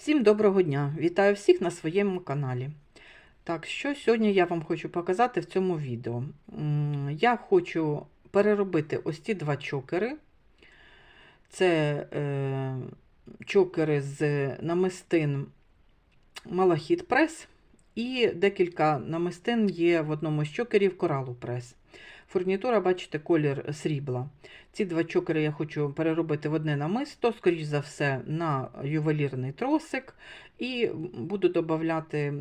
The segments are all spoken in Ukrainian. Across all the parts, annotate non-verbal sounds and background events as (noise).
Всім доброго дня! Вітаю всіх на своєму каналі. Так, що сьогодні я вам хочу показати в цьому відео? Я хочу переробити ось ці два чокери. Це е, чокери з намистин Малахіт Прес і декілька намистин є в одному з чокерів Коралу Прес. Фурнітура, бачите, колір срібла. Ці два чокери я хочу переробити в одне намисто, скоріш за все, на ювелірний тросик. І буду додати,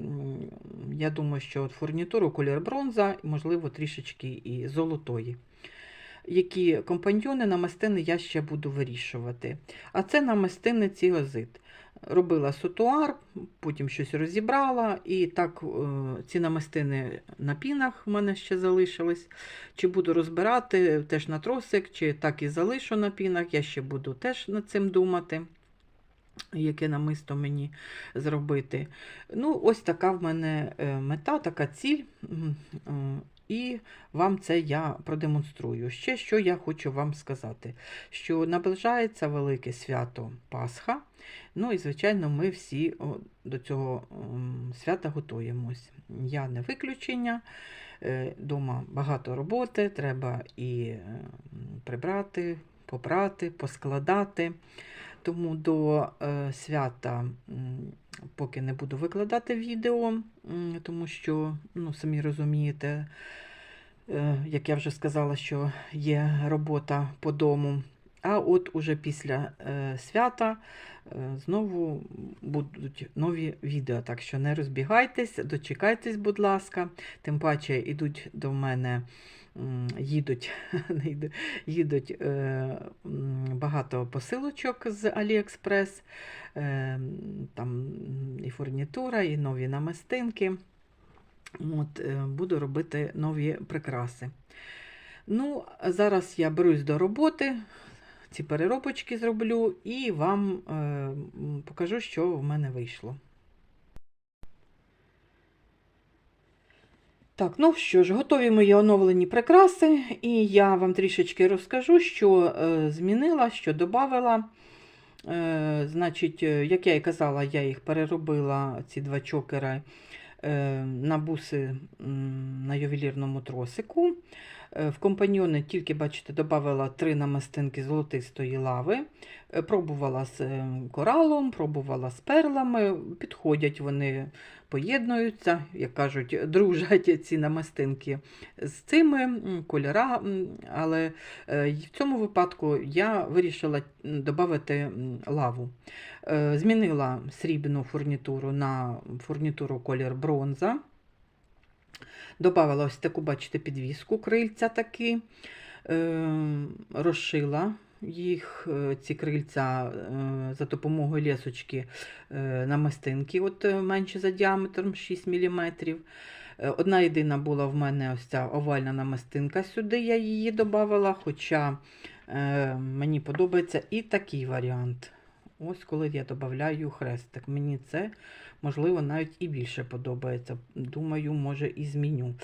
я думаю, що от фурнітуру колір бронза, можливо, трішечки і золотої. Які компаньйони намистини я ще буду вирішувати. А це намистини ціозит. Робила сутуар, потім щось розібрала, і так е, ці намистини на пінах в мене ще залишились. Чи буду розбирати теж на тросик, чи так і залишу на пінах, я ще буду теж над цим думати, яке намисто мені зробити. Ну, ось така в мене е, мета, така ціль. І вам це я продемонструю. Ще що я хочу вам сказати, що наближається велике свято Пасха. Ну і, звичайно, ми всі до цього свята готуємось. Я не виключення. Е, Дома багато роботи, треба і е, прибрати, попрати, поскладати. Тому до е, свята поки не буду викладати відео, тому що, ну, самі розумієте, е, як я вже сказала, що є робота по дому. А от уже після е, свята знову будуть нові відео. Так що не розбігайтесь, дочекайтесь, будь ласка. Тим паче йдуть до мене, їдуть, (laughs) їдуть е, багато посилочок з Аліекспрес. Е, там і фурнітура, і нові намистинки. От, е, буду робити нові прикраси. Ну, зараз я берусь до роботи, ці переробочки зроблю і вам покажу, що в мене вийшло. Так, ну що ж, готові мої оновлені прикраси, і я вам трішечки розкажу, що е, змінила, що додала. Е, значить, е, як я і казала, я їх переробила, ці два чокери, на буси на ювелірному тросику. Е, В компаньйони тільки, бачите, додавала три намистинки золотистої лави. Е, Пробувала з е, коралом, пробувала з перлами. Підходять вони, поєднуються, як кажуть, (laughs) дружать ці намистинки з цими кольора. Але в цьому випадку я вирішила додати лаву. Змінила срібну фурнітуру на фурнітуру колір бронза. Добавила ось таку, бачите, підвіску крильця такі, е, розшила їх, е, ці крильця е, за допомогою лісочки на мастинки, от менше за діаметром 6 мм. Одна єдина була в мене ось ця овальна намистинка сюди, я її додавала, хоча мені подобається і такий варіант. Ось коли я додаю хрестик. Мені це, можливо, навіть і більше подобається. Думаю, може і зміню.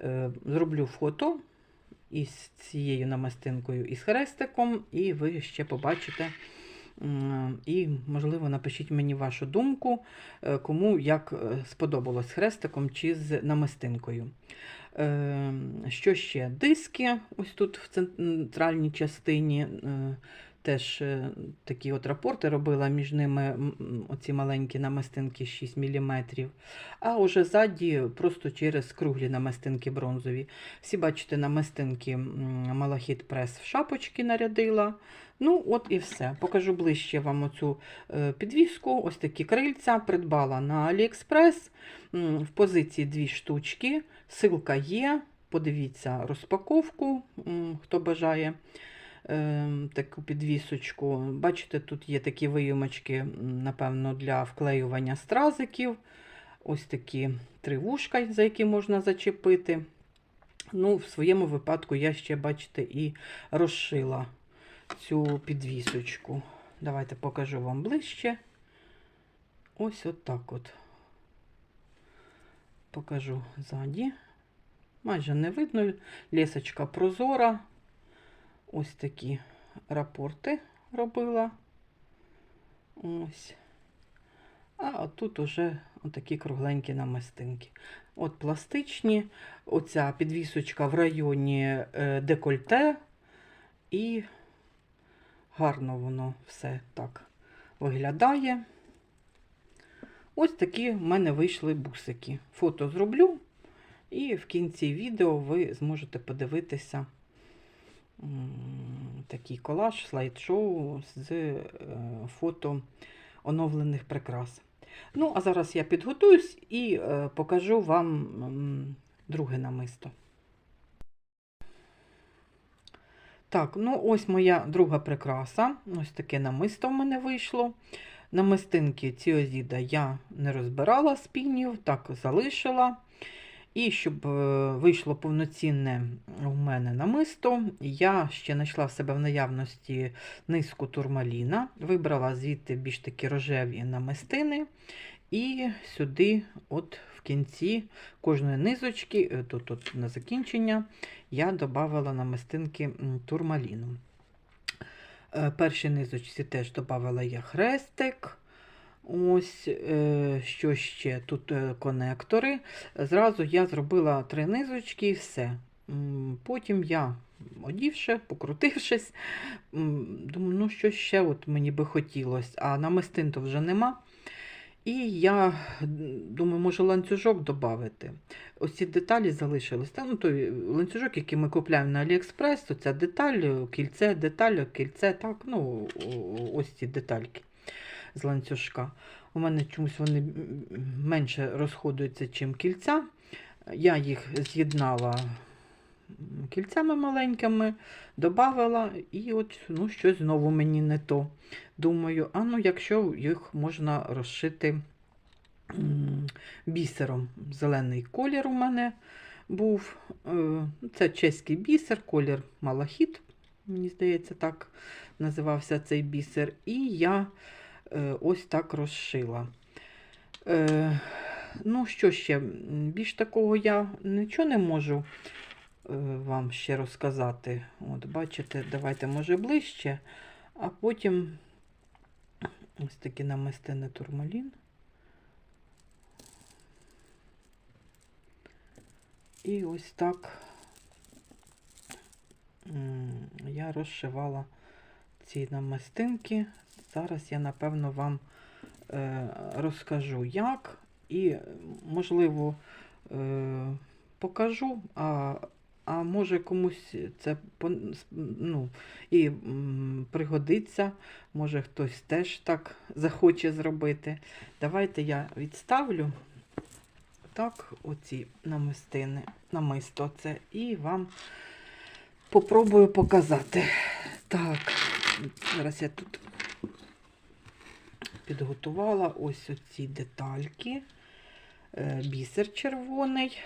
Е, Зроблю фото із цією намастинкою і з хрестиком, і ви ще побачите. І, можливо, напишіть мені вашу думку, е, кому як е, сподобалось хрестиком чи з намистинкою. Що ще? Диски, ось тут в центральній частині. Теж е, такі от рапорти робила між ними оці маленькі намистинки 6 мм. А уже ззаді просто через круглі намистинки бронзові. Всі бачите, намистинки Малахіт Прес в шапочки нарядила. Ну, от і все. Покажу ближче вам оцю е, підвіску. Ось такі крильця. Придбала на AliExpress. В позиції дві штучки. Силка є. Подивіться розпаковку, хто бажає таку підвісочку. Бачите, тут є такі вийомочки, напевно, для вклеювання стразиків. Ось такі три вушка, за які можна зачепити. Ну, в своєму випадку я ще, бачите, і розшила цю підвісочку. Давайте покажу вам ближче. Ось отак от. Покажу ззаді. Майже не видно. Лісочка прозора. Ось такі рапорти робила. Ось. А тут уже отакі кругленькі намистинки. От пластичні, оця підвісочка в районі е, декольте, і гарно воно все так виглядає. Ось такі в мене вийшли бусики. Фото зроблю, і в кінці відео ви зможете подивитися такий колаж, слайд-шоу з е, фото оновлених прикрас. Ну, а зараз я підготуюсь і е, покажу вам друге намисто. Так, ну ось моя друга прикраса. Ось таке намисто в мене вийшло. Намистинки ціозіда я не розбирала з пінів, так залишила. І щоб е, вийшло повноцінне у мене намисто, я ще знайшла в себе в наявності низку турмаліна, вибрала звідти більш такі рожеві намистини. І сюди, от в кінці кожної низочки, е, тут, тут на закінчення, я додавала намистинки турмаліну. Е, Першій низочці теж додавала я хрестик. Ось е, що ще тут е, конектори. Зразу я зробила три низочки і все. Потім я, одівши, покрутившись, думаю, ну що ще от мені би хотілося, а намистин то вже нема. І я думаю, може ланцюжок додати. Ось ці деталі залишились. Ну, той ланцюжок, який ми купляємо на Аліекспрес, то ця деталь, кільце, деталь, кільце, так, ну, ось ці детальки з ланцюжка. У мене чомусь вони менше розходуються, чим кільця. Я їх з'єднала кільцями маленькими, додавала, і от ну, щось знову мені не то. Думаю, а ну якщо їх можна розшити бісером. Зелений колір у мене був. Е, Це чеський бісер, колір малахіт, мені здається, так називався цей бісер. І я ось так розшила. Е, Ну, що ще? Більш такого я нічого не можу е, вам ще розказати. От, бачите, давайте, може, ближче, а потім ось такі намистини турмалін. І ось так я розшивала ці намистинки. Зараз я, напевно, вам е, розкажу, як, і, можливо, е, покажу, а, а може комусь це ну, і пригодиться, може хтось теж так захоче зробити. Давайте я відставлю так оці намистини, намисто це, і вам попробую показати. Так, зараз я тут підготувала ось оці детальки, е, бісер червоний,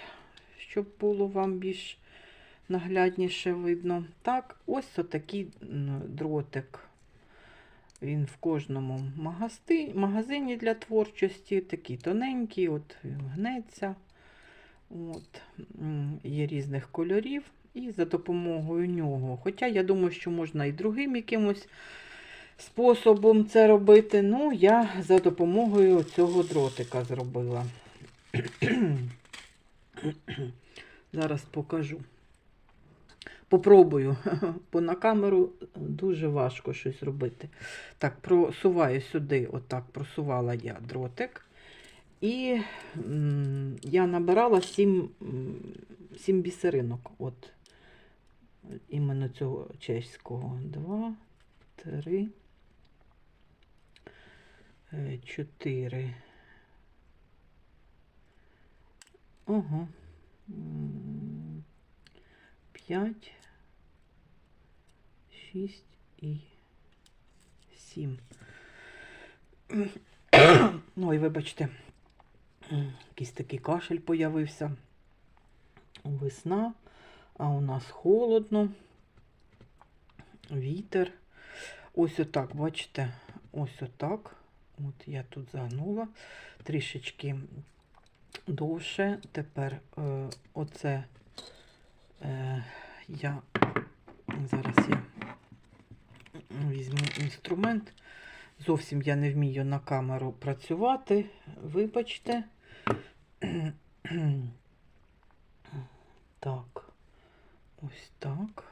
щоб було вам більш наглядніше видно. Так, ось отакий дротик. Він в кожному магазині, для творчості, такий тоненький, от гнеться. От, є різних кольорів. І за допомогою нього. Хоча я думаю, що можна і другим якимось способом це робити. Ну, я за допомогою цього дротика зробила. (clears throat) Зараз покажу. Попробую, (laughs) бо на камеру дуже важко щось робити. Так, просуваю сюди, отак просувала я дротик. І я набирала 7, 7 бісеринок. От, іменно цього чеського. Два, три, е, чотири. Ого. П'ять, шість і сім. Ой, вибачте, якийсь такий кашель появився. Весна, а у нас холодно, вітер. Ось отак, бачите, ось отак. От я тут загнула трішечки довше. Тепер е, оце е, я зараз я візьму інструмент Зовсім я не вмію на камеру працювати. Вибачте. (clears throat) Так, ось так.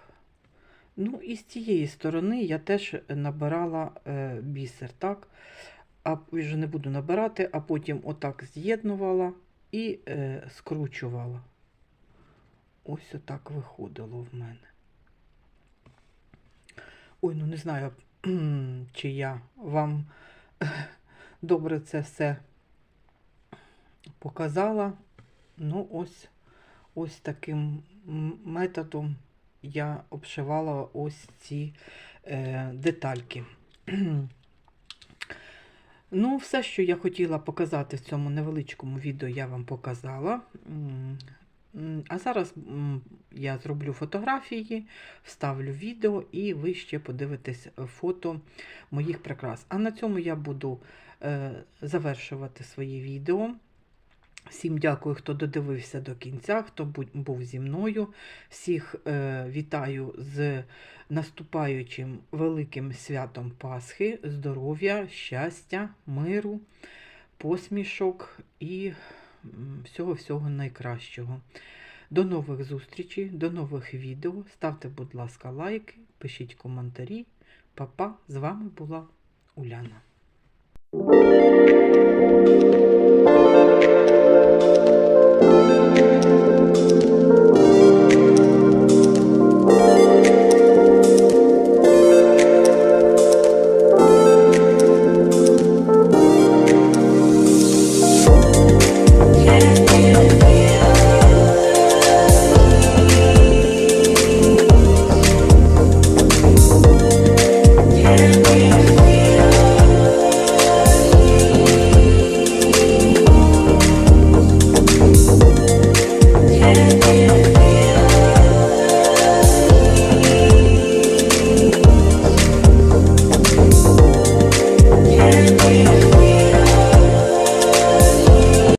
Ну, і з цієї сторони я теж набирала е, бісер, так? А вже не буду набирати, а потім отак з'єднувала і е, скручувала. Ось отак виходило в мене. Ой, ну не знаю, (clears throat) чи я вам (clears throat) добре це все показала. Ну, ось, ось таким методом я обшивала ось ці е, детальки. (clears throat) Ну, все, що я хотіла показати в цьому невеличкому відео, я вам показала. А зараз я зроблю фотографії, вставлю відео, і ви ще подивитесь фото моїх прикрас. А на цьому я буду е, завершувати своє відео. Всім дякую, хто додивився до кінця, хто був зі мною. Всіх е, вітаю з наступаючим великим святом Пасхи, здоров'я, щастя, миру, посмішок і всього-всього найкращого. До нових зустрічей, до нових відео. Ставте, будь ласка, лайки, пишіть коментарі. Па-па, з вами була Уляна.